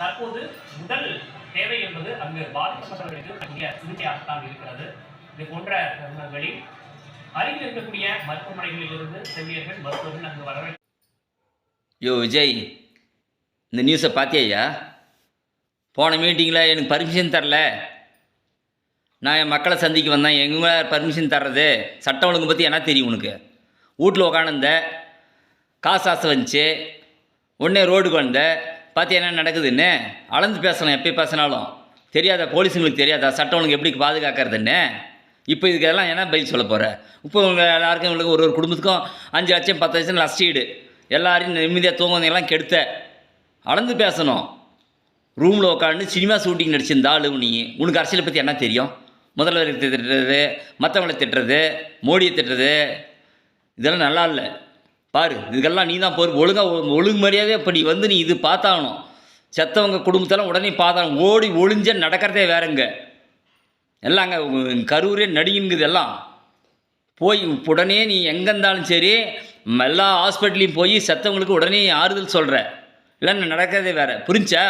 தற்போது உடல் தேவை என்பது அங்கு பாதிக்கப்பட்டவர்களுக்கு அங்கே சிகிச்சையாகத்தான் இருக்கிறது. இது போன்ற தருணங்களில் அருகில் இருக்கக்கூடிய மருத்துவமனைகளில் இருந்து செவிலியர்கள் மருத்துவர்கள் அங்கு வர யோ விஜய் இந்த நியூஸை பார்த்தியா போன மீட்டிங்கில் எனக்கு பர்மிஷன் தரல. நான் என் மக்களை சந்திக்க வந்தேன். எங்கே பர்மிஷன் தர்றது? சட்டம் ஒழுங்கு பற்றி என்ன தெரியும் உனக்கு? வீட்டில் உட்காந்துருந்த காசு ஆசை வந்துச்சு. உடனே ரோடுக்கு வந்தேன். பார்த்தியா என்ன நடக்குதுன்னு அளந்து பேசணும் எப்போ பேசினாலும். தெரியாதா போலீஸுங்களுக்கு தெரியாதா? சட்டம் ஒழுங்கு எப்படி பாதுகாக்கிறதுன்னு இப்போ இதுக்கு எல்லாம் என்ன பதில் சொல்ல போகிற இப்போ உங்கள் எல்லாருக்கும் உங்களுக்கு ஒரு ஒரு குடும்பத்துக்கும் அஞ்சு லட்சம் பத்து லட்சம் நஷ்டீடு எல்லாரையும் நிம்மதியாக தூங்குவதையெல்லாம் கெடுத்த. அளந்து பேசணும். ரூமில் உட்காந்து சினிமா ஷூட்டிங் நடிச்சிருந்த ஆளு நீ. உனக்கு அரசியலை பற்றி என்ன தெரியும்? முதல்வரை திட்டுறது மற்றவங்களை திட்டுறது மோடியை திட்டுறது இதெல்லாம் நல்லா இல்லை. பாரு இதுக்கெல்லாம் நீ தான் பொறுப்பு ஒழுங்காக ஒழுங்கு மரியாதையாக இப்போ நீ வந்து நீ இது பார்த்தாகணும். செத்தவங்க குடும்பத்தெல்லாம் உடனே பார்த்தாலும் ஓடி ஒளிஞ்ச நடக்கிறதே வேறங்க. எல்லாம் அங்கே கரூரே நடிங்குது எல்லாம். போய் உடனே நீ எங்கே இருந்தாலும் சரி எல்லா ஹாஸ்பிட்டலையும் போய் செத்தவங்களுக்கு உடனே ஆறுதல் சொல்கிற இல்லைன்னு நடக்கிறதே வேறு. புரிஞ்சா?